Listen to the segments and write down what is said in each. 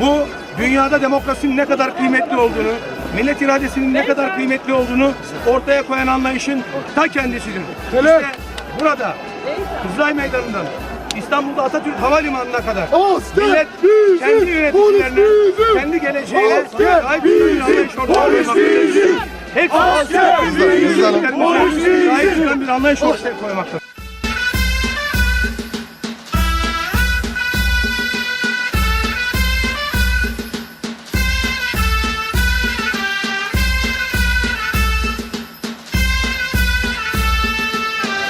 Bu dünyada demokrasinin ne kadar kıymetli olduğunu, millet iradesinin ne kadar kıymetli olduğunu ortaya koyan anlayışın ta kendisidir. İşte burada Kızılay Meydanı'ndan İstanbul'da Atatürk Havalimanı'na kadar millet kendi yöneticilerine, kendi geleceğine sahip bir anlayış ortaya koymaktadır. Hepsi sahip bir anlayış ortaya koymaktadır.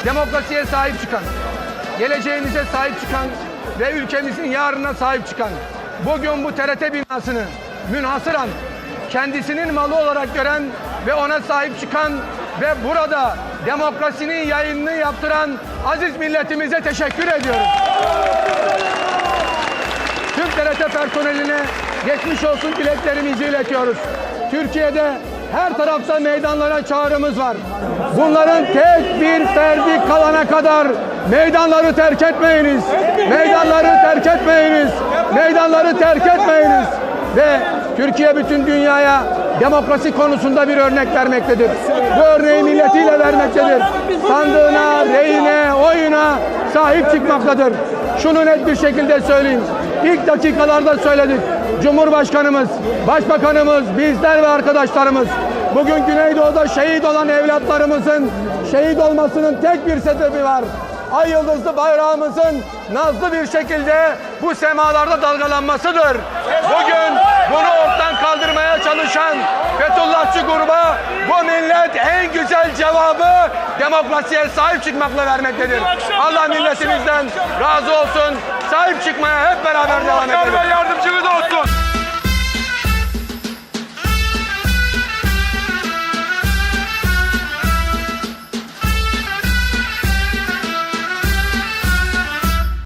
Demokrasiye sahip çıkan, geleceğimize sahip çıkan ve ülkemizin yarına sahip çıkan, bugün bu TRT binasını münhasıran, kendisinin malı olarak gören ve ona sahip çıkan ve burada demokrasinin yayınını yaptıran aziz milletimize teşekkür ediyorum. Tüm TRT personeline geçmiş olsun dileklerimizi iletiyoruz. Türkiye'de her tarafta meydanlara çağrımız var. Bunların tek bir ferdi kalana kadar meydanları terk etmeyiniz. Meydanları terk etmeyiniz. Meydanları terk etmeyiniz. Ve Türkiye bütün dünyaya demokrasi konusunda bir örnek vermektedir. Bu örneği milletiyle vermektedir. Sandığına, reyine, oyuna sahip çıkmaktadır. Şunu net bir şekilde söyleyeyim. İlk dakikalarda söyledik. Cumhurbaşkanımız, Başbakanımız, bizler ve arkadaşlarımız bugün Güneydoğu'da şehit olan evlatlarımızın şehit olmasının tek bir sebebi var. Ay yıldızlı bayrağımızın nazlı bir şekilde bu semalarda dalgalanmasıdır. Bugün bunu ortadan kaldırmaya çalışan Fethullahçı gruba bu millet en güzel cevabı demokrasiye sahip çıkmakla vermektedir. Allah milletimizden razı olsun. Sahip çıkmaya hep beraber devam edelim.